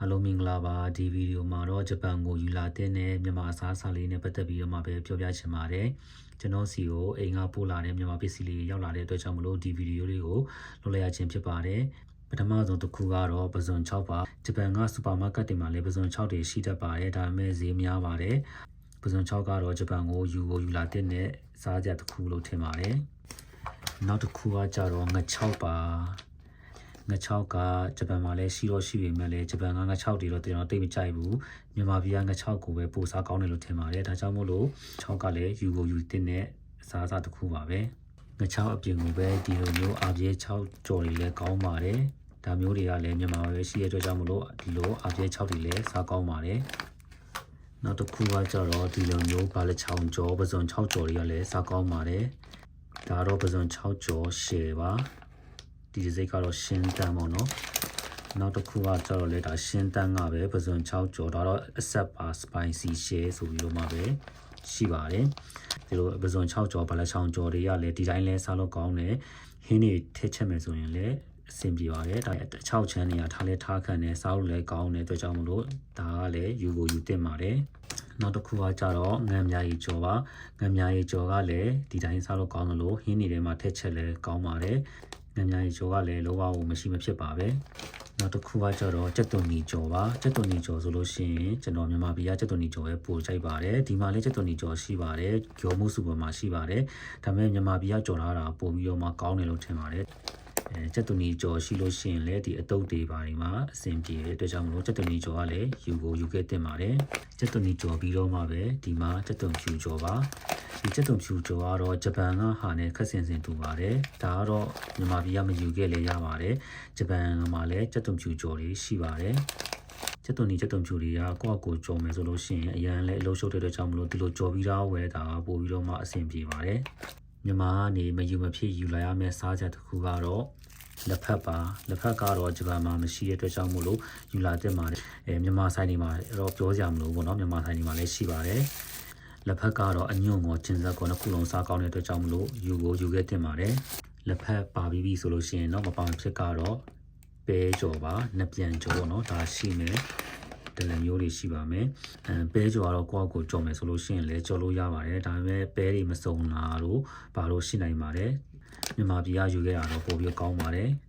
အားလုံးမင်္ဂလာပါဒီဗီဒီယိုမှာတော့ဂျပန်ကိုယူလာတဲ့နဲ့မြန်မာအစားအစာလေးနဲ့ပတ်သက်ပြီးတော့မှပဲပြောပြချင်ပါတယ်ကျွန်တော်စီကိုအိမ်ကပို့လာတဲ့မြန်မာပစ္စည်းလေးရောက်လာတဲ့အတွက်ကြောင့်မလို့ဒီဗီဒီယိုလေးကိုလုပ်လိုက်ရခြင်းဖြစ်ပါတယ်ပထမဆုံးတစ်ခုကတော့ပဇွန်6ပါဂျပန်ကစူပါမားကတ်တွေမှာလည်းပဇွန်6တွေရှိတတ်ပါတယ်ဒါပေမဲ့ဈေးများပါတယ်ပဇွန်6ကတော့ဂျပန်ကိုယူကိုယူလာတဲ့နဲ့စားကြတစ်ခုလို့ထင်ပါတယ်နောက်တစ်ခုကကြတော့င6ပါ ငါ6ကဂျပန်မှာလည်းရှိတော့ရှိပေမဲ့လည်းဂျပန်ကငါ6တွေတော့ကျွန်တော်တိတ်မကြိုက်ဘူးမြန်မာပြည်ကငါ6ကိုပဲပို့စားကောင်းတယ်လို့ထင်ပါတယ်ဒါကြောင့်မို့လို့6ကလည်းယူကိုယူတင်တဲ့စားအစားတစ်ခုပါပဲငါ6အပြင်ကိုပဲဒီလိုမျိုးအာပြေ6ကြော်တွေလည်းကောင်းပါတယ်ဒါမျိုးတွေကလည်းမြန်မာမှာပဲရှိတဲ့အတွက်ကြောင့်မို့လို့ဒီလိုအာပြေ6တွေလည်းစားကောင်းပါတယ်နောက်တစ်ခုကကြတော့ဒီလိုမျိုးဘာလက်ချောင်းကြောပစုံ6ကြော်တွေကလည်းစားကောင်းပါတယ်ဒါတော့ပစုံ6ကြော်ရှယ်ပါ ဒီဒီစိတ်ကတော့ရှင်းတန်းပေါ့နော်နောက်တစ်ခုကကျတော့လေဒါရှင်းတန်းကပဲပဇွန်6ကျော်ဒါတော့အဆက်ပါ spicy share ဆိုပြီးတော့မှပဲရှိပါတယ်ဒီလိုပဇွန်6ကျော်ဗလာချောင်းကျော်တွေကလည်းဒီတိုင်းလဲစားလို့ကောင်းတယ်ဟင်းတွေထည့်ချက်မယ်ဆိုရင်လည်းအဆင်ပြေပါတယ်ဒါ6ချမ်းနေရထားလဲထားခံတယ်စားလို့လည်းကောင်းတယ်အတွက်ကြောင့်မလို့ဒါကလည်းယူကိုယူတင်ပါတယ်နောက်တစ်ခုကကြတော့ငံမြာရီကြော်ပါငံမြာရီကြော်ကလည်းဒီတိုင်းစားလို့ကောင်းတယ်လို့ဟင်းတွေထဲမှာထည့်ချက်လည်းကောင်းပါတယ် ငံမြာရီကြော်ကလည်းလောဘကိုမရှိမဖြစ်ပါပဲနောက်တစ်ခုကကြတော့ကြက်သွန်နီကြော်ပါကြက်သွန်နီကြော်ဆိုလို့ရှိရင်ကျွန်တော်မြန်မာပြည်ကကြက်သွန်နီကြော်ပဲပို့ကြိုက်ပါတယ်ဒီမှာလည်းကြက်သွန်နီကြော်ရှိပါတယ်ကျော်မှုစုပေါ်မှာရှိပါတယ်ဒါပေမဲ့မြန်မာပြည်ကကြော်ထားတာပို့ပြီးတော့မှကောင်းတယ်လို့ထင်ပါတယ် အဲကြက်သွန်နီကြော်ရှိလို့ရှိရင်လည်းဒီအတုပ်တွေပါဒီမှာအဆင်ပြေတဲ့အတွက်ကြောင့်မလို့ကြက်သွန်နီကြော်ကလည်းယူကိုယူခဲ့တင်ပါတယ်ကြက်သွန်နီကြော်ပြီးတော့မှပဲဒီမှာကြက်သွန်ဖြူကြော်ပါဒီကြက်သွန်ဖြူကြော်ကတော့ဂျပန်ကဟာနဲ့ခက်ဆင်ဆင်တူပါတယ်ဒါကတော့မြန်မာပြည်ကမယူခဲ့လေရပါတယ်ဂျပန်မှာလည်းကြက်သွန်ဖြူကြော်တွေရှိပါတယ်ကျက်သွန်နီကျက်သွန်ဖြူတွေကကိုယ့်အကိုကြော်မယ်ဆိုလို့ရှိရင်အရန်လည်းအလုံးရှုပ်တဲ့အတွက်ကြောင့်မလို့ဒီလိုကြော်ပြီးသားဝယ်တာကပို့ပြီးတော့မှအဆင်ပြေပါတယ် မြန်မာကနေမယူမဖြစ်ယူလာရမယ့်စားချက်တစ်ခုကတော့လက်ဖက်ပါလက်ဖက်ကတော့ဂျပန်မှာမရှိတဲ့အတွက်ကြောင့်မို့လို့ယူလာတက်ပါတယ်အဲမြန်မာဆိုင်တွေမှာတော့ပြောကြမလို့ပေါ့နော်မြန်မာဆိုင်တွေမှာလည်းရှိပါတယ်လက်ဖက်ကတော့အညွန့်ကိုကျင်စက်ကိုနှစ်ခုလုံးစားကောင်းတဲ့အတွက်ကြောင့်မလို့ယူကိုယူခဲ့တင်ပါတယ်လက်ဖက်ပါပြီးပြီဆိုလို့ရှိရင်တော့မပောင်ဖြစ်ကတော့ပဲကြော်ပါနှစ်ပြန်ကြော်ပေါ့နော်ဒါရှိမယ် တလမျိုးတွေရှိပါမယ်။အဲပဲကြော်ကတော့ကိုယ့်အကိုကြော်မယ်ဆိုလို့ရှိရင်လည်းကြော်လို့ရပါတယ်။ဒါပေမဲ့ပဲတွေမစုံတာတို့ဘာလို့ရှိနိုင်ပါတယ်။မြန်မာပြည်ကယူခဲ့တာတော့ပိုပြီးကောင်းပါတယ်။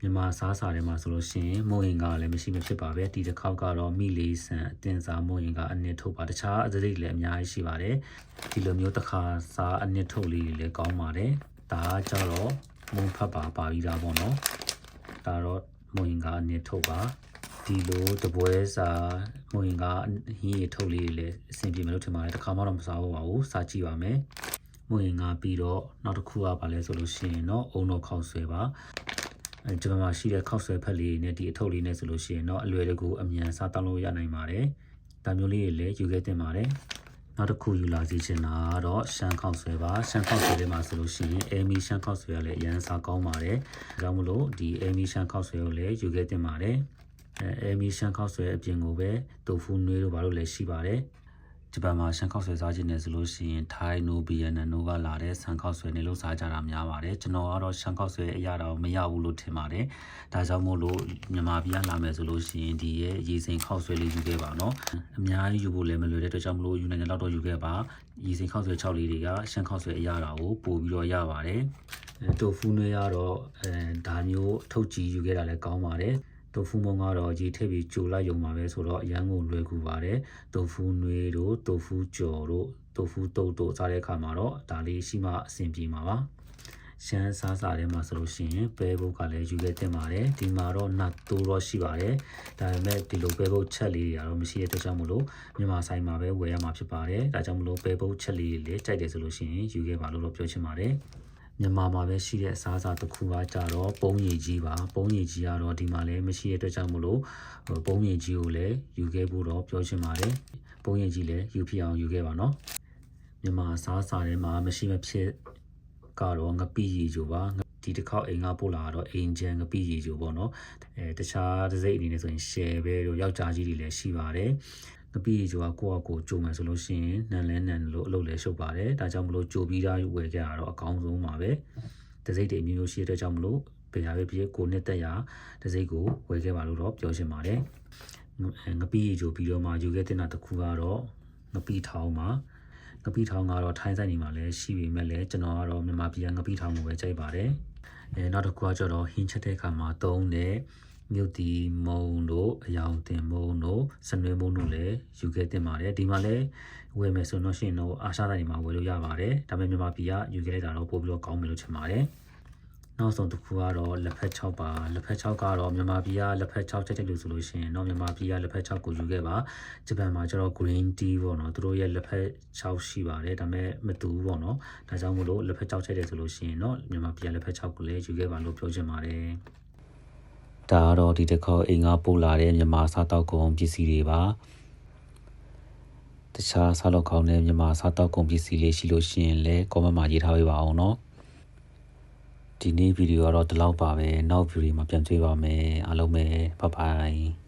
မြန်မာစားစာတွေမှာဆိုလို့ရှိရင်မုံရင်ကလည်းမရှိမဖြစ်ပါပဲဒီတစ်ခေါက်ကတော့မိလေးဆန်အတင်စားမုံရင်ကအနှစ်ထုတ်ပါတခြားအသတိလည်းအများကြီးရှိပါတယ်ဒီလိုမျိုးတစ်ခါစားအနှစ်ထုတ်လေးတွေလည်းကောင်းပါတယ်ဒါကကြတော့မုံဖတ်ပါပါပြီးသားပေါ့နော်ဒါတော့မုံရင်ကအနှစ်ထုတ်ပါ ဒီလိုတပွဲစာမုံရင်ကဟင်းရထုတ်လေးတွေလည်းအဆင်ပြေမလို့ထင်ပါတယ်တစ်ခါမှတော့မစားဘူးပါဘူးစားကြည့်ပါမယ်မုံရင်ကပြီးတော့နောက်တစ်ခုကပါလဲဆိုလို့ရှိရင်တော့အုံတော့ခောက်ဆွဲပါအဲကျွန်တော်မှာရှိတဲ့ခောက်ဆွဲဖက်လေးနဲ့ဒီအထုပ်လေးနဲ့ဆိုလို့ရှိရင်တော့အလွယ်တကူအမြန်စားတောင်းလို့ရနိုင်ပါတယ်ဒါမျိုးလေးတွေလည်းယူခဲ့တင်ပါတယ်နောက်တစ်ခုယူလာစီချင်တာကတော့ရှမ်းခောက်ဆွဲပါရှမ်းခောက်ဆွဲလေးမှာဆိုလို့ရှိရင်အေမီရှမ်းခောက်ဆွဲကလည်းအရန်စားကောင်းပါတယ်ဒါကြောင့်မလို့ဒီအေမီရှမ်းခောက်ဆွဲကိုလည်းယူခဲ့တင်ပါတယ် အဲအေမီရှမ်းခောက်ဆွဲအပြင်ကိုပဲတိုဖူနွေးတို့ဘာလို့လဲရှိပါတယ်ဂျပန်မှာရှန်ခောက်ဆွဲစားခြင်းနဲ့ဆိုလို့ရှိရင်ထိုင်းနိုဗီယက်နမ်တို့ကလာတဲ့ဆန်ခောက်ဆွဲနေလို့စားကြတာများပါတယ်ကျွန်တော်ကတော့ရှန်ခောက်ဆွဲအရာတော့မရဘူးလို့ထင်ပါတယ်ဒါကြောင့်မို့လို့မြန်မာပြည်ကလာမယ်ဆိုလို့ရှိရင်ဒီရဲ့ရေစိမ်ခောက်ဆွဲလေးယူခဲ့ပါတော့အများကြီးယူဖို့လည်းမလွယ်တဲ့အတွက်ကြောင့်မလို့ယူနိုင်တဲ့လောက်တော့ယူခဲ့ပါရေစိမ်ခောက်ဆွဲ6လေးတွေကရှန်ခောက်ဆွဲအရာတာကိုပို့ပြီးတော့ရပါတယ်အဲတိုဖူနွေးရတော့အဲဒါမျိုးအထုပ်ကြီးယူခဲ့တာလည်းကောင်းပါတယ် တိုဖူမုံကတော့ရေထည့်ပြီးကြိုလိုက်ရုံပါပဲဆိုတော့အရန်ကိုလွယ်ကူပါတယ်တိုဖူနွေးတို့တိုဖူကြော်တို့တိုဖူတုတ်တို့စားတဲ့အခါမှာတော့ဒါလေးရှိမှအဆင်ပြေမှာပါရှမ်းစားစားထဲမှာဆိုလို့ရှိရင်ပဲဘုတ်ကလည်းယူခဲ့တင်ပါတယ်ဒီမှာတော့နတ်တိုးတော့ရှိပါတယ်ဒါပေမဲ့ဒီလိုပဲဘုတ်ချက်လေးတွေကတော့မရှိတဲ့အတွက်ကြောင့်မလို့မြန်မာဆိုင်မှာပဲဝယ်ရမှာဖြစ်ပါတယ်ဒါကြောင့်မလို့ပဲဘုတ်ချက်လေးတွေလည်းကြိုက်တယ်ဆိုလို့ရှိရင်ယူခဲ့ပါလို့တော့ပြောချင်ပါတယ် မြန်မာမှာပဲရှိတဲ့အစားအစာတစ်ခုကကြတော့ပုံးရည်ကြီးပါပုံးရည်ကြီးကတော့ဒီမှာလည်းမရှိတဲ့အတွက်ကြောင့်မလို့ပုံးရည်ကြီးကိုလည်းယူခဲ့ဖို့တော့ပြောချင်ပါတယ်ပုံးရည်ကြီးလည်းယူဖြစ်အောင်ယူခဲ့ပါနော်မြန်မာအစားအစာထဲမှာမရှိမဖြစ်ကတော့ငပိရည်ကြိုပါဒီတစ်ခေါက်အိမ်ကပို့လာတော့အိမ်ချမ်းငပိရည်ကြိုပေါ့နော်အဲတခြားတစ်စိတ်အနေနဲ့ဆိုရင် share ပဲတို့ယောက်ျားကြီးတွေလည်းရှိပါတယ် ငပိရည်ကြိုကကိုယ့်အကိုကြိုမယ်ဆိုလို့ရှိရင်နန်လဲနန်လို့အလုပ်လဲရှုပ်ပါတယ်ဒါကြောင့်မလို့ကြိုပြီးသားဝယ်ကြတာတော့အကောင်းဆုံးပါပဲတစိတ်တွေအမျိုးမျိုးရှိတဲ့အတွက်ကြောင့်မလို့ပေရပဲဖြစ်ကိုနှစ်သက်ရာတစ်စိတ်ကိုဝယ်ခဲ့ပါလို့တော့ပြောချင်ပါတယ်ငပီးကြိုပြီးတော့မှယူခဲ့တဲ့နာတစ်ခုကတော့ငပီးထောင်းမှာငပီးထောင်းကတော့ထိုင်းဆိုင်နေမှာလည်းရှိပေမဲ့လည်းကျွန်တော်ကတော့မြန်မာပြည်ကငပီးထောင်းကိုပဲကြိုက်ပါတယ်အဲနောက်တစ်ခုကကျတော့ဟင်းချက်တဲ့အခါမှာသုံးတဲ့ မြုပ်တီမုံတို့အယောင်တင်မုံတို့စနွေးမုံတို့လည်းယူခဲ့တင်ပါတယ်ဒီမှာလည်းဝယ်မယ်ဆိုတော့ရှင်တော့အာရှတိုင်းမှာဝယ်လို့ရပါတယ်ဒါပေမဲ့မြန်မာပြည်ကယူခဲ့လိုက်တာတော့ပို့ပြီးတော့ကောင်းမယ်လို့ထင်ပါတယ်နောက်ဆုံးတစ်ခုကတော့လက်ဖက်6ပါလက်ဖက်6ကတော့မြန်မာပြည်ကလက်ဖက်6ချက်ချက်လို့ဆိုလို့ရှိရင်တော့မြန်မာပြည်ကလက်ဖက်6ကိုယူခဲ့ပါဂျပန်မှာကျတော့ green tea ပေါ့နော်သူတို့ရဲ့လက်ဖက်6ရှိပါတယ်ဒါပေမဲ့မတူဘူးပေါ့နော်ဒါကြောင့်မို့လို့လက်ဖက်6ချက်တယ်ဆိုလို့ရှိရင်တော့မြန်မာပြည်ကလက်ဖက်6ကိုလည်းယူခဲ့ပါလို့ပြောချင်ပါတယ် ဒါကတော့ဒီတစ်ခေါက်အိမ်ကပို့လာတဲ့မြန်မာစားတောက်ကုန်ပစ္စည်းတွေပါတခြားစားလောက်ကောင်းတဲ့မြန်မာစားတောက်ကုန်ပစ္စည်းလေးရှိလို့ရှိရင်လည်း comment မှာရေးထားပေးပါအောင်နော်ဒီနေ့ဗီဒီယိုကတော့ဒီလောက်ပါပဲနောက်ဗီဒီယိုမှာပြန်တွေ့ပါမယ်အားလုံးပဲဘိုင်ဘိုင်